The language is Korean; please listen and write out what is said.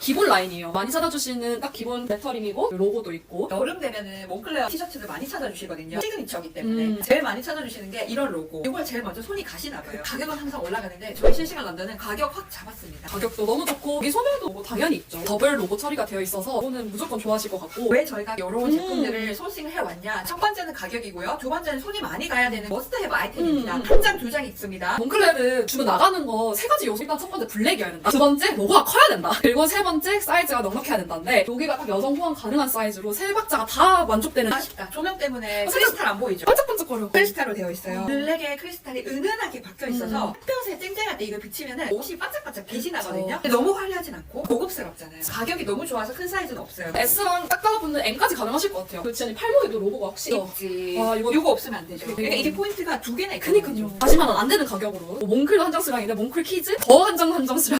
기본 라인이에요. 많이 찾아주시는 딱 기본 레터링이고 로고도 있고 여름 되면은 몽클레어 티셔츠를 많이 찾아주시거든요. 시그니처기 때문에 음. 제일 많이 찾아주시는 게 이런 로고. 이걸 제일 먼저 손이 가시나 봐요. 가격은 항상 올라가는데 저희 실시간 런던은 가격 확 잡았습니다. 가격도 너무 좋고 여기 소매도 뭐 당연히 있죠. 더블 로고 처리가 되어 있어서 이거는 무조건 좋아하실 것 같고 왜 저희가 이런 음. 제품들을 소싱을 해왔냐? 첫 번째는 가격이고요. 두 번째는 손이 많이 가야 되는 머스트헤브 아이템입니다. 음. 한 장, 두 장 있습니다. 몽클레르 주고 나가는 거 세 가지 요소. 일단 첫 번째 블랙이어야 된다. 두 번째 로고가 커야 된다. 그리고 세 번째 사이즈가 넉넉해야 된다인데 여기가 딱 여성 호환 가능한 사이즈로 세 박자가 다 만족되는 아쉽다. 조명 때문에 어, 크리스탈 안 보이죠? 반짝반짝거려. 크리스탈로 되어 있어요. 음. 블랙에 크리스탈이 은은하게 박혀 있어서 음. 햇볕에 쨍쨍할 때 이거 비치면은 옷이 반짝반짝 빛이 나거든요. 근데 너무 화려하진 않고 고급스럽잖아요. 가격이 너무 좋아서 큰 사이즈는 없어요. S랑 딱 달라붙는 M까지 가능하실 것 같아요. 그렇지 않니 팔목에도 로고가 혹시 있지. 와, 이거- 이거 없으면 안 되죠. 그러니까. 이게 포인트가 두 개나 있거든요. 그니까요. 40만 원 안 되는 가격으로 뭐 몽클도 한장 수량인데 몽클 키즈 더 한 장 한장 수량